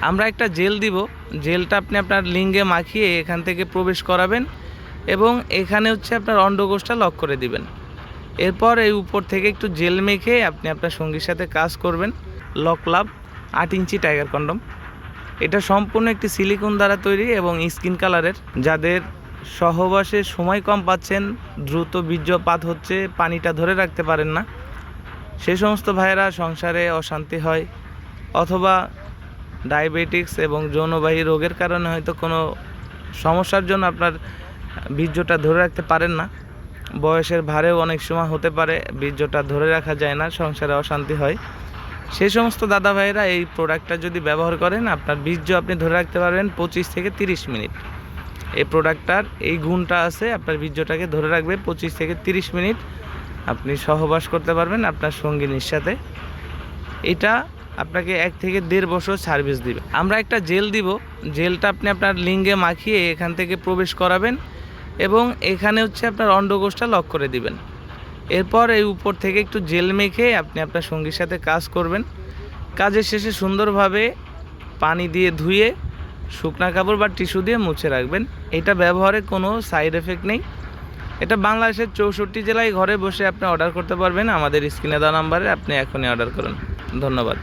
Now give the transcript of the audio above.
আমরা একটা জেল দিব। জেলটা আপনি আপনার লিঙ্গে মাখিয়ে এখান থেকে প্রবেশ করাবেন এবং এখানে হচ্ছে আপনার অন্ডকোষটা লক করে দিবেন। এরপর এই উপর থেকে একটু জেল মেখে আপনি আপনার সঙ্গীর সাথে কাজ করবেন। লক লাভ আট ইঞ্চি টাইগার কন্ডম। এটা সম্পূর্ণ একটি সিলিকন দ্বারা তৈরি এবং স্কিন কালারের। যাদের সহবাসে সময় কম পাচ্ছেন, দ্রুত বীর্যপাত হচ্ছে, পানিটা ধরে রাখতে পারেন না। সে সমস্ত ভাইয়েরা সংসারে অশান্তি হয়। অথবা ডায়াবেটিক্স এবং যৌনবাহী রোগের কারণে হয়তো কোনো সমস্যার জন্য আপনার বীর্যটা ধরে রাখতে পারেন না। বয়সের ভারেও অনেক সময় হতে পারে, বীর্যটা ধরে রাখা যায় না, সংসারে অশান্তি হয়। সেই সমস্ত দাদা ভাইয়েরা এই প্রোডাক্টটা যদি ব্যবহার করেন, আপনার বীর্য আপনি ধরে রাখতে পারবেন পঁচিশ থেকে তিরিশ মিনিট। এই প্রোডাক্টটার এই গুণটা আছে, আপনার বীর্যটাকে ধরে রাখবে পঁচিশ থেকে তিরিশ মিনিট। আপনি সহবাস করতে পারবেন আপনার সঙ্গিনীর সাথে। এটা আপনাকে এক থেকে দেড় বছর সার্ভিস দিবে। আমরা একটা জেল দিব। জেলটা আপনি আপনার লিঙ্গে মাখিয়ে এখান থেকে প্রবেশ করাবেন এবং এখানে হচ্ছে আপনার অন্ডকোষটা লক করে দিবেন। এরপর এই উপর থেকে একটু জেল মেখে আপনি আপনার সঙ্গীর সাথে কাজ করবেন। কাজের শেষে সুন্দরভাবে পানি দিয়ে ধুয়ে, শুকনা কাপড় বা টিস্যু দিয়ে মুছে রাখবেন। এটা ব্যবহারে কোনো সাইড এফেক্ট নেই। এটা বাংলাদেশের চৌষট্টি জেলায় ঘরে বসে আপনি অর্ডার করতে পারবেন। আমাদের স্ক্রিনে দেওয়া নাম্বারে আপনি এখনই অর্ডার করুন। ধন্যবাদ।